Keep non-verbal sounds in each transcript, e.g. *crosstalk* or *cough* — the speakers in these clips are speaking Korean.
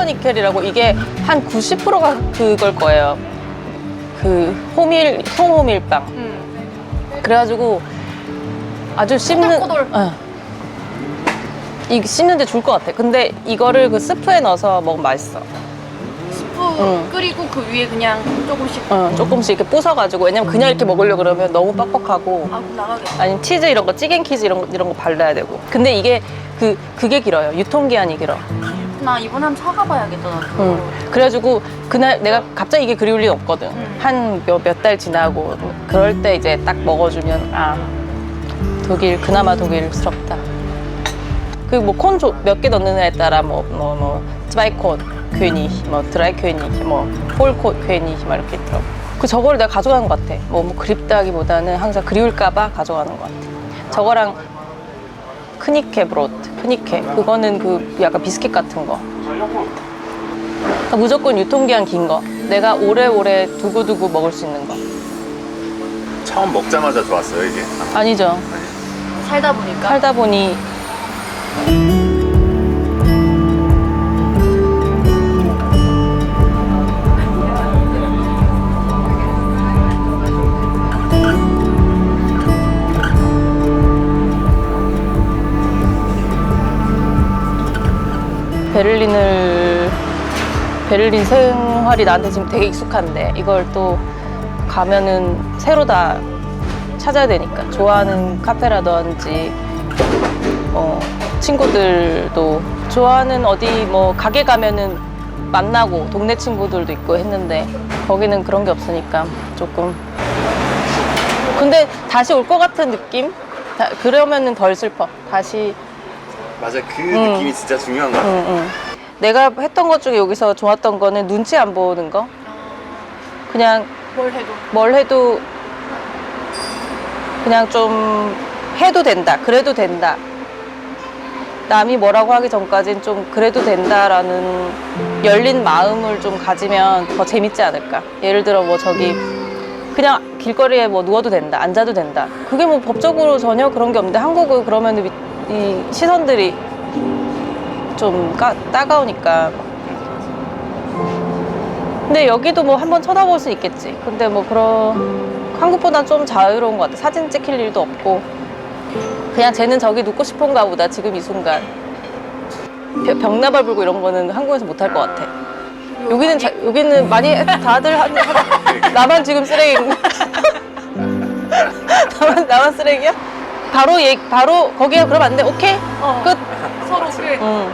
펌퍼니켈이라고 이게 한 90%가 그걸 거예요. 그 호밀 송호밀빵. 음. 그래가지고 아주 씹는 꼬들꼬들. 어. 이 씹는데 좋을 것 같아. 근데 이거를 그 스프에 넣어서 먹으면 맛있어. 스프 응. 끓이고 그 위에 그냥 조금씩 어, 조금씩 이렇게 부숴가지고 왜냐면 그냥 이렇게 먹으려 고 그러면 너무 뻑뻑하고 아 나가겠다. 아니면 치즈 이런 거 찌개 키즈 이런 거 이런 거 발라야 되고. 근데 이게 그 그게 길어요. 유통기한이 길어. 나 이번에 한번 사가봐야겠다 나도. 응. 그래가지고 그날 내가 갑자기 이게 그리울 리 없거든. 음. 한몇달 지나고 그럴 때 이제 딱 먹어주면 아 독일 그나마 독일스럽다. 그뭐콘 몇 개 넣느냐에 따라 뭐뭐 뭐 스파이콘 괜히 뭐 드라이 괜히 뭐 폴코 괜히 막 이렇게 있더라고. 그 저거를 내가 가져가는 것 같아. 뭐, 뭐 그립다기보다는 항상 그리울까봐 가져가는 것 같아. 저거랑 크니케 브로트, 크니케. 그거는 그 약간 비스킷 같은 거. 그러니까 무조건 유통기한 긴 거. 내가 오래오래 두고두고 먹을 수 있는 거. 처음 먹자마자 좋았어요 이게. 아니죠. 살다 보니까 살다 보니 베를린을 베를린 생활이 나한테 지금 되게 익숙한데 이걸 또 가면은 새로 다 찾아야 되니까. 좋아하는 카페라든지 어, 친구들도 좋아하는 어디 뭐 가게 가면은 만나고 동네 친구들도 있고 했는데 거기는 그런 게 없으니까 조금. 근데 다시 올 것 같은 느낌? 다- 그러면은 덜 슬퍼. 다시 맞아 그 음. 느낌이 진짜 중요한 것 같아요. 응, 응. 내가 했던 것 중에 여기서 좋았던 거는 눈치 안 보는 거 그냥 뭘 해도 뭘 해도 그냥 좀 해도 된다. 그래도 된다. 남이 뭐라고 하기 전까진 좀 그래도 된다라는 열린 마음을 좀 가지면 더 재밌지 않을까. 예를 들어 뭐 저기 그냥 길거리에 뭐 누워도 된다. 앉아도 된다. 그게 뭐 법적으로 전혀 그런 게 없는데 한국은 그러면 이, 이 시선들이 좀 까, 따가우니까. 근데 여기도 뭐 한번 쳐다볼 수 있겠지. 근데 뭐 그런 한국보단 좀 자유로운 것 같아. 사진 찍힐 일도 없고 그냥 쟤는 저기 눕고 싶은가 보다 지금 이 순간. 벼- 벽나발 불고 이런 거는 한국에서 못 할 것 같아. 여기는 자, 여기는 많이 다들 하, 하, 나만 지금 쓰레기인가? *laughs* 나만 나만 쓰레기야? 바로 얘 바로 거기에 그러면 안 돼. 오케이 어, 끝. 서로 그 응.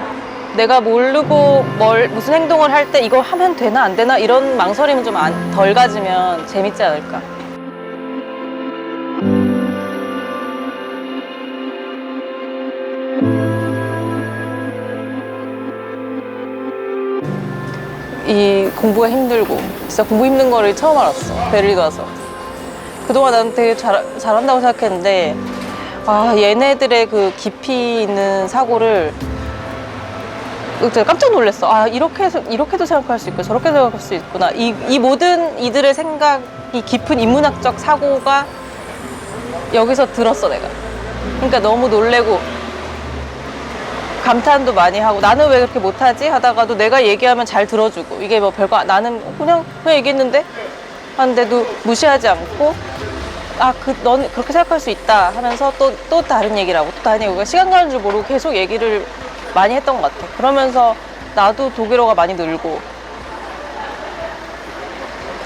내가 모르고 뭘 무슨 행동을 할 때 이거 하면 되나 안 되나 이런 망설임은 좀 덜 가지면 재밌지 않을까. 이 공부가 힘들고 진짜 공부 힘든 거를 처음 알았어 베를린 와서 그동안 되게 잘, 잘한다고 생각했는데 아 얘네들의 그 깊이 있는 사고를 깜짝 놀랐어. 아 이렇게 이렇게도 생각할 수 있고 저렇게 생각할 수 있구나. 이, 이 모든 이들의 생각이 깊은 인문학적 사고가 여기서 들었어 내가. 그러니까 너무 놀래고 감탄도 많이 하고 나는 왜 그렇게 못하지 하다가도 내가 얘기하면 잘 들어주고 이게 뭐 별거 안- 나는 그냥 그냥 얘기했는데 하는데도 무시하지 않고 아 그 넌 그렇게 생각할 수 있다 하면서 또 또 다른 얘기를 하고 또 다른 얘기가 시간 가는 줄 모르고 계속 얘기를 많이 했던 것 같아. 그러면서 나도 독일어가 많이 늘고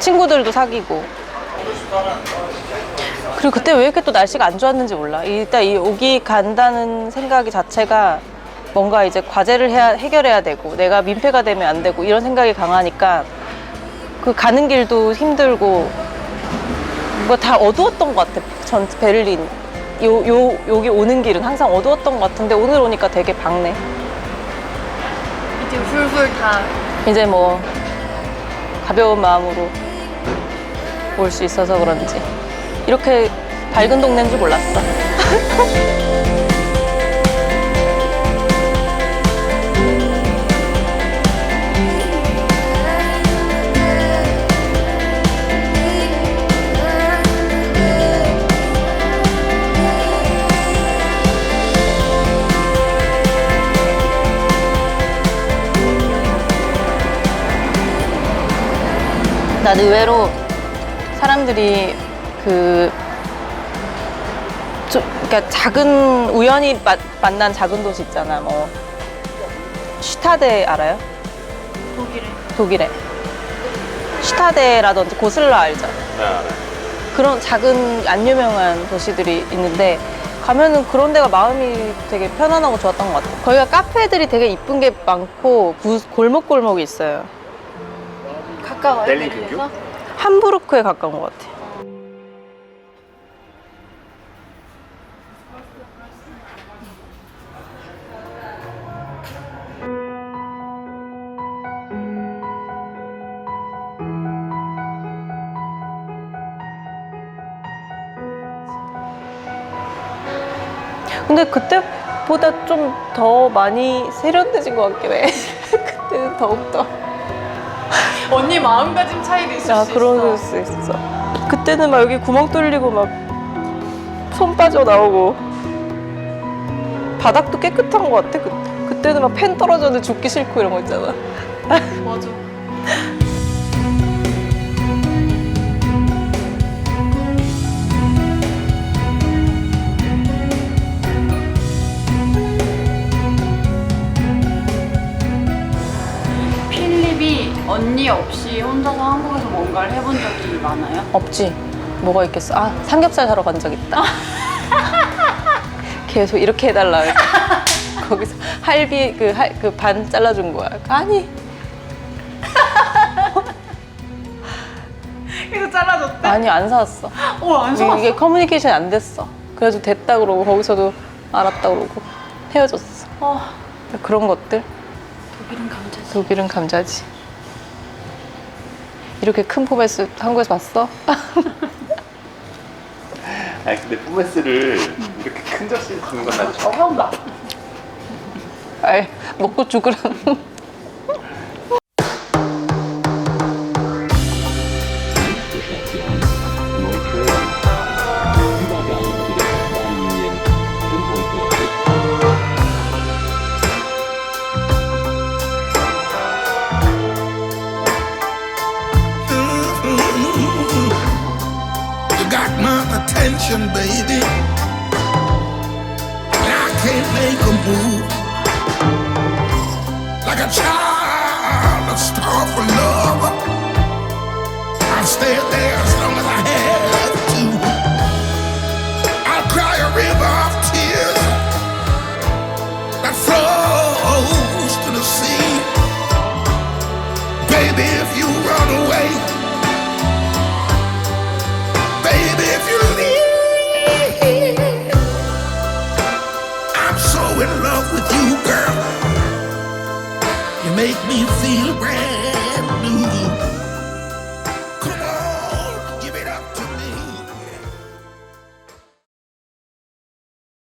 친구들도 사귀고. 그리고 그때 왜 이렇게 또 날씨가 안 좋았는지 몰라. 일단 이 오기 간다는 생각이 자체가 뭔가 이제 과제를 해야 해결해야 되고 내가 민폐가 되면 안 되고 이런 생각이 강하니까 그 가는 길도 힘들고 뭐 다 어두웠던 것 같아. 전 베를린 요, 요, 여기 오는 길은 항상 어두웠던 것 같은데 오늘 오니까 되게 밝네. 이제 훌훌 다 이제 뭐 가벼운 마음으로 올 수 있어서 그런지 이렇게 밝은 동네인 줄 몰랐어. *laughs* 난 의외로 사람들이 그, 좀, 그러니까 작은, 우연히 마- 만난 작은 도시 있잖아. 뭐, 슈타데 알아요? 독일에 독일에. 슈타데라든지 고슬라 알죠? 네, 알아요. 그런 작은 안 유명한 도시들이 있는데 가면은 그런 데가 마음이 되게 편안하고 좋았던 것 같아요. 거기가 카페들이 되게 이쁜 게 많고 구- 골목골목이 있어요. 가까워요 델리 베를린에서? 함부르크에 가까운 것 같아요. 근데 그때보다 좀 더 많이 세련돼진 것 같긴 해. *laughs* 그때는 더욱더. *laughs* 언니 마음가짐 차이도 있을 아, 수 그럴 있어 수 있어. 그때는 막 여기 구멍 뚫리고 막 손 빠져 나오고 바닥도 깨끗한 것 같아. 그, 그때는 막 펜 떨어졌는데 죽기 싫고 이런 거 있잖아. 맞아 언니 없이 혼자서 한국에서 뭔가를 해본 적이 많아요? 없지. 뭐가 있겠어. 아, 삼겹살 사러 간 적 있다. *laughs* 계속 이렇게 해달라. 그래서 거기서 할비 그그반 잘라준 거야. 아니 이거 잘라줬대? 아니 안 사왔어. 어안 이게 커뮤니케이션이 안 됐어. 그래서 됐다 그러고 거기서도 알았다 그러고 헤어졌어. 어, 그런 것들. 독일은 감자지 독일은 감자지. 이렇게 큰 포메스 한국에서 봤어? *laughs* 아니 근데 포메스를 이렇게 큰 접시에 주는 건난 처음 봐. 아이, 먹고 죽으라 attention, baby. And I can't make a move. Like a child, a star for love. I'll stay there as long as I have